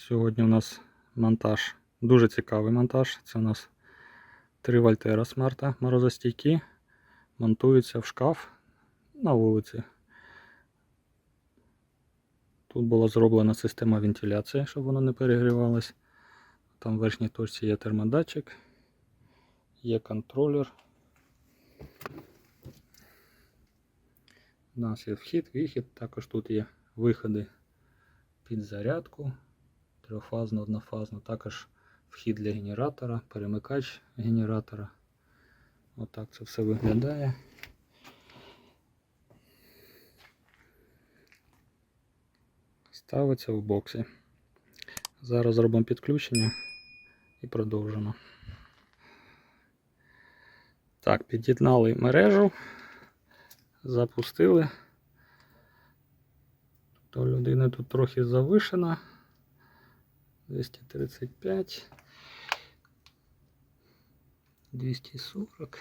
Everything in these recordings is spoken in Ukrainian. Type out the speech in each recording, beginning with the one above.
Сьогодні у нас монтаж, дуже цікавий монтаж. Це у нас 3 вольтера смарта морозостійкі. Монтуються в шкаф на вулиці. Тут була зроблена система вентиляції, щоб воно не перегрівалось. Там в верхній точці є термодатчик, є контролер. У нас є вхід, вихід, також тут є виходи під зарядку, трьохфазну, однофазну, також вхід для генератора, перемикач генератора. Отак це все виглядає. Ставиться в боксі. Зараз зробимо підключення і продовжимо. Так, під'єднали мережу, запустили. То людина тут трохи завишена. 235. 240.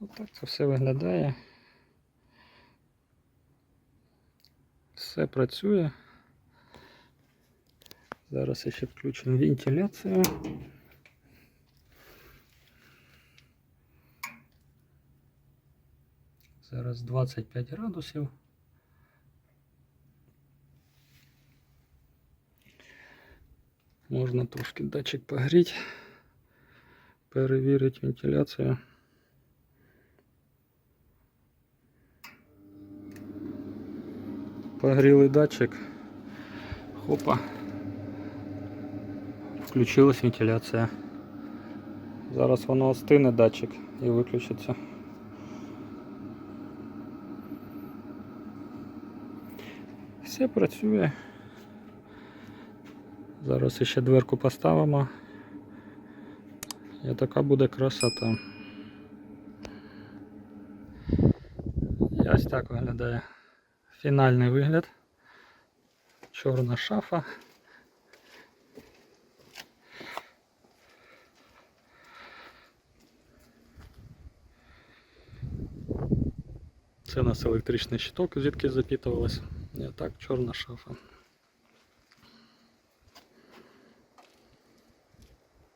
Отак це все виглядає. Все працює. Зараз я ще включимо вентиляцію. Зараз 25 градусів. Можна трошки датчик погріти, перевірити вентиляцію. Погріли датчик. Хопа. Включилась вентиляція. Зараз воно остине датчик і виключиться. Все працює. Зараз ще дверку поставимо. І така буде красота. І ось так виглядає фінальний вигляд. Чорна шафа. Це у нас електричний щиток, звідки запітувалось. І так, чорна шафа.